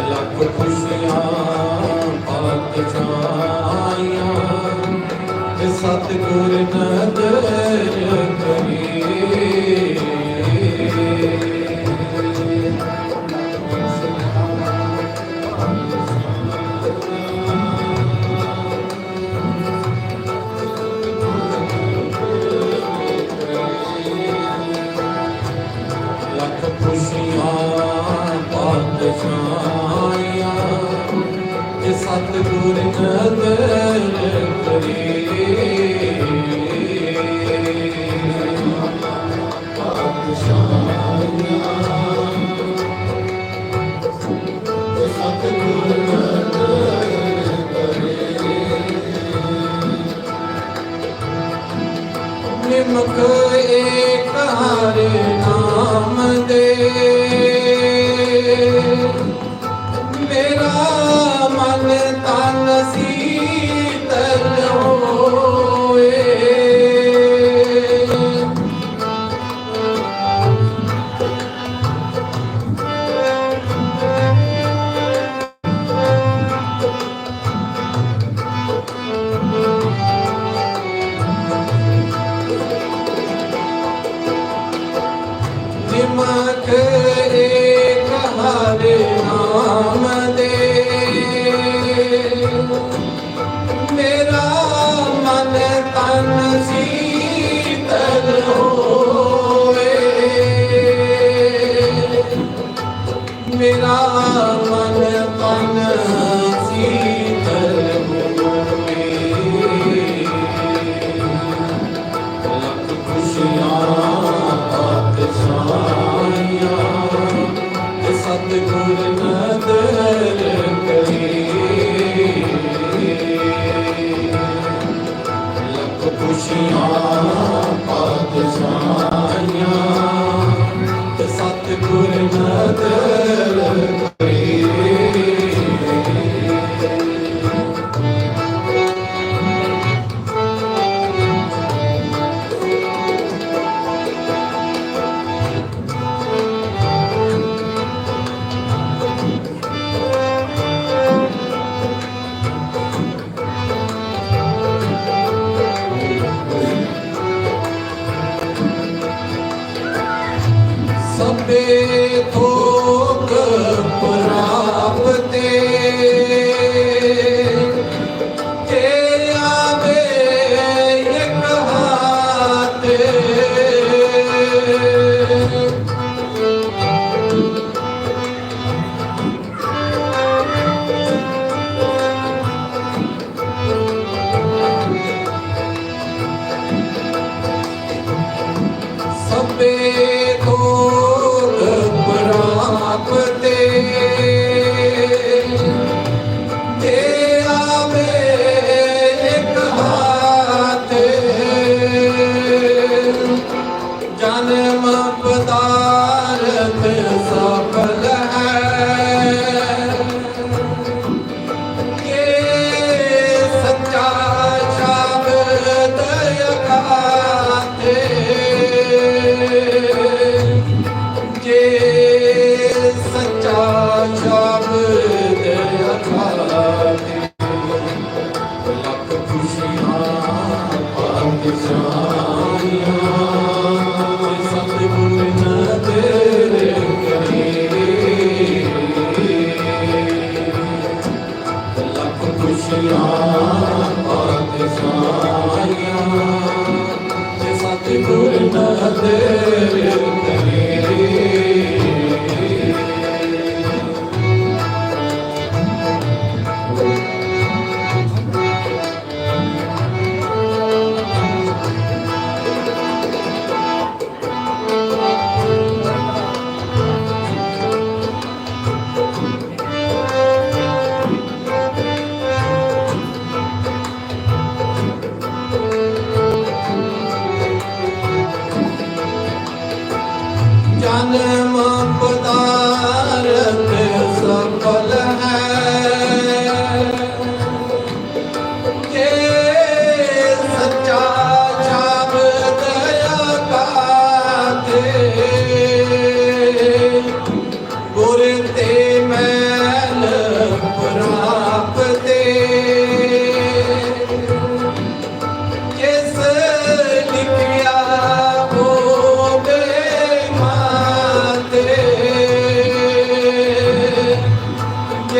ਲੱਖ ਖੁਸ਼ੀਆਂ ਪਾਤ ਛਾਈਆਂ ਸਤਿਗੁਰ ਨਦਰ ਜਿਮਖ ਏ ਕਹਾਵੇ ਨਾਮ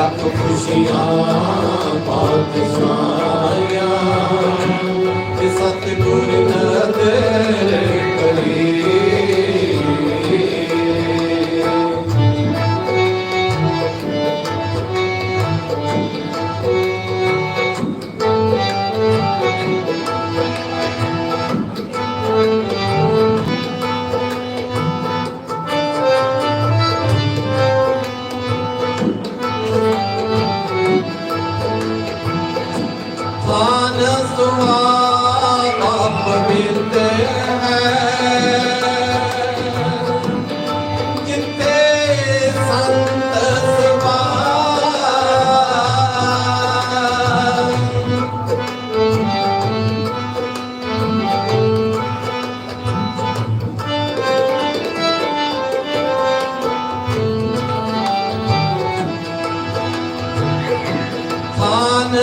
ਸਭ ਖੁਸ਼ੀਆਂ ਪਾਤ ਸਾਰੀਆਂ ਤੇ ਸਤਿਗੁਰ ਨਾ ਤੇਰੇ ਕਲੀ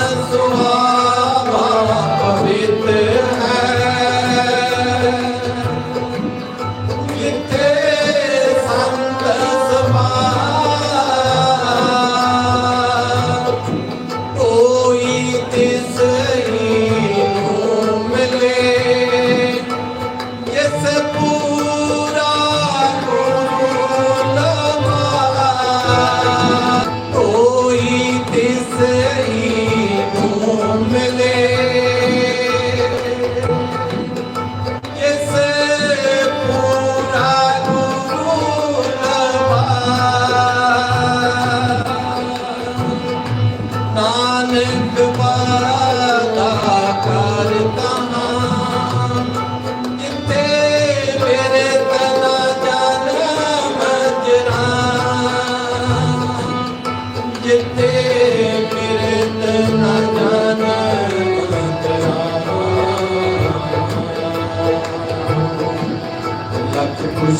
Sultan.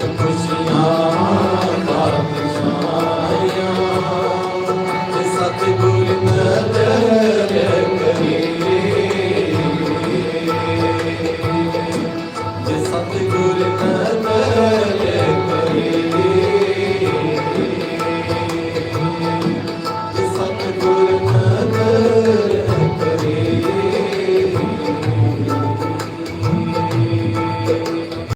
खुशियाँ